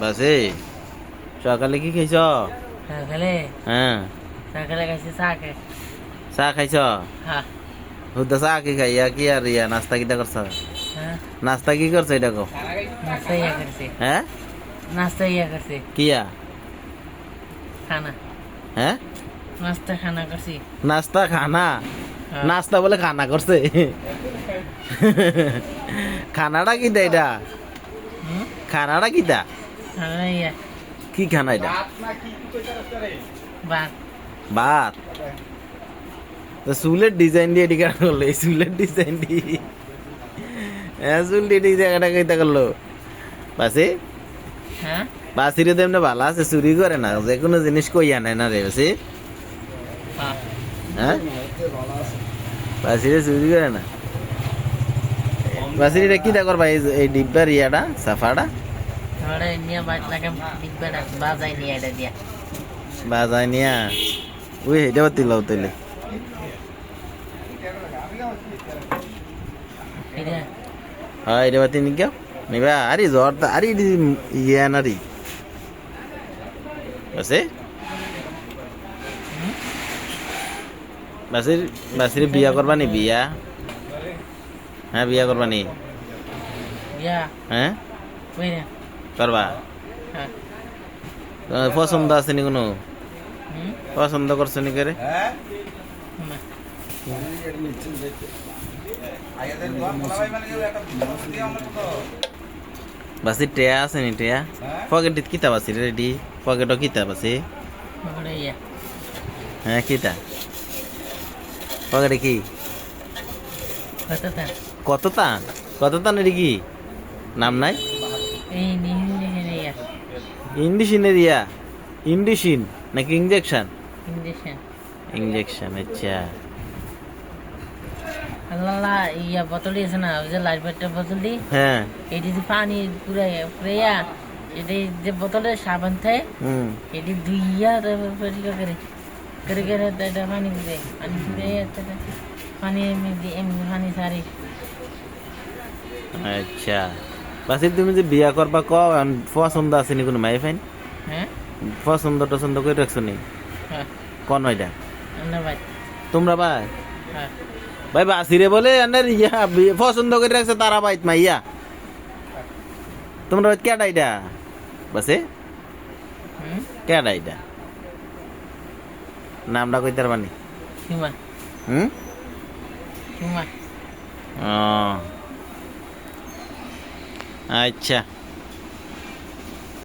বাসে সকালে কি খাইছ? সকালে? হ্যাঁ। সকালে খাইছি চা খাই। চা খাইছ? হ্যাঁ। হুদা চা কি খাইয়া কি আর ইয়া নাস্তা কিটা করছ? হ্যাঁ। নাস্তা কি করছ এটা কো নাস্তা ইয়া করছি। হ্যাঁ? নাস্তা ইয়া করছি। কিয়া খানা। হ্যাঁ? নাস্তা খানা করছি। নাস্তা খানা? হ্যাঁ। নাস্তা বলে খানা করছে? খানাটা কিটা এটা? খানাটা কিটা? কি খানা এটা? ভাত চুলের ডিজাইন দিয়ে এটি কেন করল এই চুলের ডিজাইন দিয়ে। হ্যাঁ চুল দিয়ে এটি জায়গাটা কইতা করল। বাসে? হ্যাঁ? বাসিরে তো এমনি ভালো আছে চুরি করে না যে কোনো জিনিস কই আনে না রে বাসি? হ্যাঁ। হ্যাঁ? বাসিরে চুরি করে না। বাসিরে কি দেখর ভাই এই ডিব্বার ইয়াটা সাফাটা আমরা নিয়ে লাগে বাজাই নিয়ে এটা দিয়া। বাজায় নিয়া? ওই হেঁটে পাতি লও তৈলে এটা হ্যাঁ এটা পাতি নিকা নিবা আরে জ্বর আরে এটি ইয়ে নারি বাসে বাসির বাসির বিয়া করবা নি বিয়া? হ্যাঁ বিয়া করবা নি? হ্যাঁ? করবা? হ্যাঁ। পছন্দ আছে নি কোনো? পছন্দ করছ নি করে? না। বাসি টেয়া আছে নি টেয়া? পকেটত কিতাব আছে রেডি। পকেটও কিতাব আছে। হ্যাঁ কিতা? পকেটে কি? কতটা? কত টান কত টান এটি কি? নাম নাই? ইন্ডিশিনের ইয়া ইন্ডিশিন নাকি ইঞ্জেকশন ইঞ্জেকশন ইঞ্জেকশন আচ্ছা। আল্লাহ ইয়া বোতল আছে না? ওই যে লাইট ব্যাটার বোতল হ্যাঁ। এটি যে পানি পুরা পুরাইয়া এটি যে বোতলে সাবান থাকে হুম। এটি তারপর পরিষ্কার করে করে করে এটা পানি পুরে পানি তারপর পানি এমনি দি- এমনি পানি সারি। আচ্ছা। বাসি তুমি যে বিয়া করবা ক পছন্দ আছে নি কোনো মাই ফাইন? হ্যাঁ? পছন্দ টছন্দ করে রাখছো নি? হ্যাঁ। কোন ধন্যবাদ তোমরা ভাই? হ্যাঁ। ভাই বাসিরে বলে ইয়া পছন্দ করে রাখছে তারা বাইত মাইয়া। তোমরা কেডা এটা বাসে? হুম? কেডা এটা নামটা কইতে পারবানি সীমা হুম। সীমা ও। আচ্ছা